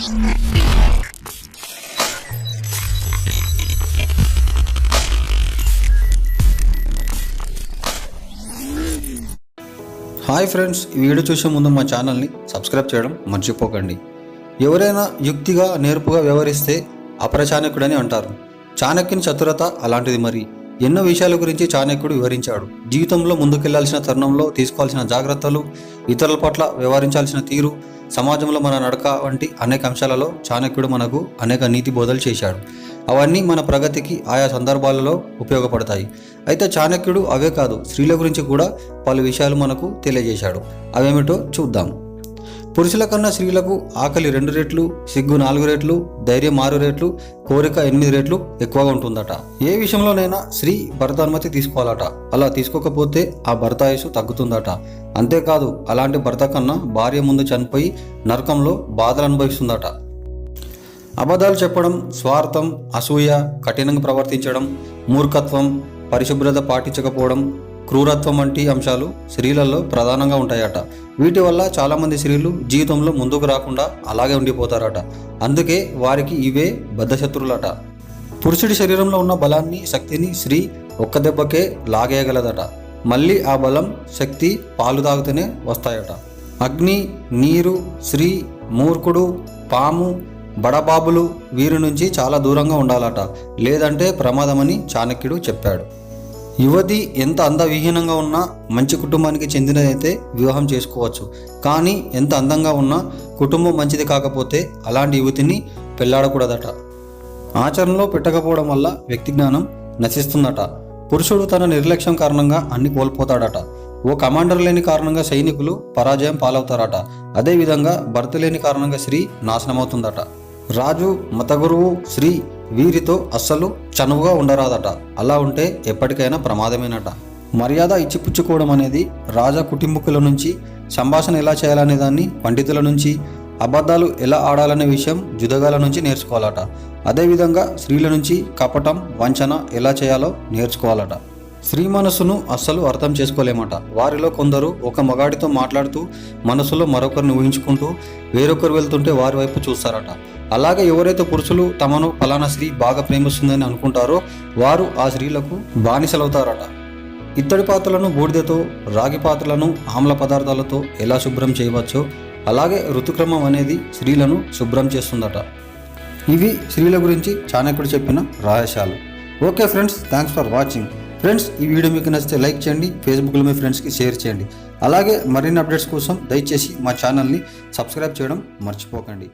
Hi friends ఈ video చూసే ముందు మా ఛానల్ని సబ్స్క్రైబ్ చేయడం మర్చిపోకండి. ఎవరైనా యుక్తిగా నేర్పుగా వ్యవహరిస్తే అపరచాణక్యుడని అంటారు. చాణక్యుని చతురత అలాంటిది మరి. ఎన్నో విషయాల గురించి చాణక్యుడు వివరించాడు. జీవితంలో ముందుకెళ్ళాల్సిన తరుణంలో తీసుకోవాల్సిన జాగ్రత్తలు ఇతరుల పట్ల వ్యవహరించాల్సిన తీరు సమాజంలో మన నడక వంటి అనేక అంశాలలో చాణక్యుడు మనకు అనేక నీతి బోధలు చేశాడు. అవన్నీ మన ప్రగతికి ఆయా సందర్భాలలో ఉపయోగపడతాయి. అయితే చాణక్యుడు అవే కాదు స్త్రీల గురించి కూడా పలు విషయాలు మనకు తెలియజేశాడు. అవేమిటో చూద్దాం. పురుషుల కన్నా స్త్రీలకు ఆకలి రెండు రెట్లు సిగ్గు నాలుగు రెట్లు ధైర్యం ఆరు రెట్లు కోరిక ఎనిమిది రెట్లు ఎక్కువగా ఉంటుందట. ఏ విషయంలోనైనా స్త్రీ భర్త అనుమతి తీసుకోవాలట. అలా తీసుకోకపోతే ఆ భర్త ఆయుసు తగ్గుతుందట. అంతేకాదు అలాంటి భర్త కన్నా భార్య ముందు చనిపోయి నరకంలో బాధలు అనుభవిస్తుందట. అబద్ధాలు చెప్పడం స్వార్థం అసూయ కఠినంగా ప్రవర్తించడం మూర్ఖత్వం పరిశుభ్రత పాటించకపోవడం క్రూరత్వం వంటి అంశాలు స్త్రీలలో ప్రధానంగా ఉంటాయట. వీటి వల్ల చాలామంది స్త్రీలు జీవితంలో ముందుకు రాకుండా అలాగే ఉండిపోతారట. అందుకే వారికి ఇవే బద్ధశత్రులట పురుషుడి శరీరంలో ఉన్న బలాన్ని శక్తిని స్త్రీ ఒక్క దెబ్బకే లాగేయగలదట. మళ్ళీ ఆ బలం శక్తి పాలు తాగుతూనే వస్తాయట. అగ్ని నీరు స్త్రీ మూర్ఖుడు పాము బడబాబులు వీరి నుంచి చాలా దూరంగా ఉండాలట. లేదంటే ప్రమాదమని చాణక్యుడు చెప్పాడు. యువతి ఎంత అందవిహీనంగా ఉన్నా మంచి కుటుంబానికి చెందినదైతే వివాహం చేసుకోవచ్చు. కానీ ఎంత అందంగా ఉన్నా కుటుంబం మంచిది కాకపోతే అలాంటి యువతిని పెళ్ళాడకూడదట. ఆచరణలో పెట్టకపోవడం వల్ల వ్యక్తి జ్ఞానం నశిస్తుందట. పురుషుడు తన నిర్లక్ష్యం కారణంగా అన్ని కోల్పోతాడట. ఓ కమాండర్ లేని కారణంగా సైనికులు పరాజయం పాలవుతారట. అదేవిధంగా భర్త లేని కారణంగా స్త్రీ నాశనమవుతుందట. రాజు మతగురువు స్త్రీ వీరితో అస్సలు చనువుగా ఉండరాదట. అలా ఉంటే ఎప్పటికైనా ప్రమాదమేనట. మర్యాద ఇచ్చిపుచ్చుకోవడం అనేది రాజా కుటుంబకుల నుంచి సంభాషణ ఎలా చేయాలనే దాన్ని పండితుల నుంచి అబద్ధాలు ఎలా ఆడాలనే విషయం జుదగాల నుంచి నేర్చుకోవాలట. అదేవిధంగా స్త్రీల నుంచి కపటం వంచన ఎలా చేయాలో నేర్చుకోవాలట. స్త్రీ మనసును అస్సలు అర్థం చేసుకోలేమట. వారిలో కొందరు ఒక మగాడితో మాట్లాడుతూ మనసులో మరొకరిని ఊహించుకుంటూ వేరొకరు వెళ్తుంటే వారి వైపు చూస్తారట. అలాగే ఎవరైతే పురుషులు తమను ఫలానా స్త్రీ బాగా ప్రేమిస్తుందని అనుకుంటారో వారు ఆ స్త్రీలకు బానిసలవుతారట. ఇత్తడి పాత్రలను బూడిదతో రాగి పాత్రలను ఆమ్ల పదార్థాలతో ఎలా శుభ్రం చేయవచ్చో అలాగే ఋతుక్రమం అనేది స్త్రీలను శుభ్రం చేస్తుందట. ఇవి స్త్రీల గురించి చాణకుడు చెప్పిన రహస్యాలు. Okay friends thanks for watching. Friends ఈ వీడియో మీకు నచ్చితే లైక్ చేయండి ఫేస్బుక్లో మీ ఫ్రెండ్స్కి షేర్ చేయండి. అలాగే మరిన్ని అప్డేట్స్ కోసం దయచేసి మా ఛానల్ని సబ్స్క్రైబ్ చేయడం మర్చిపోకండి.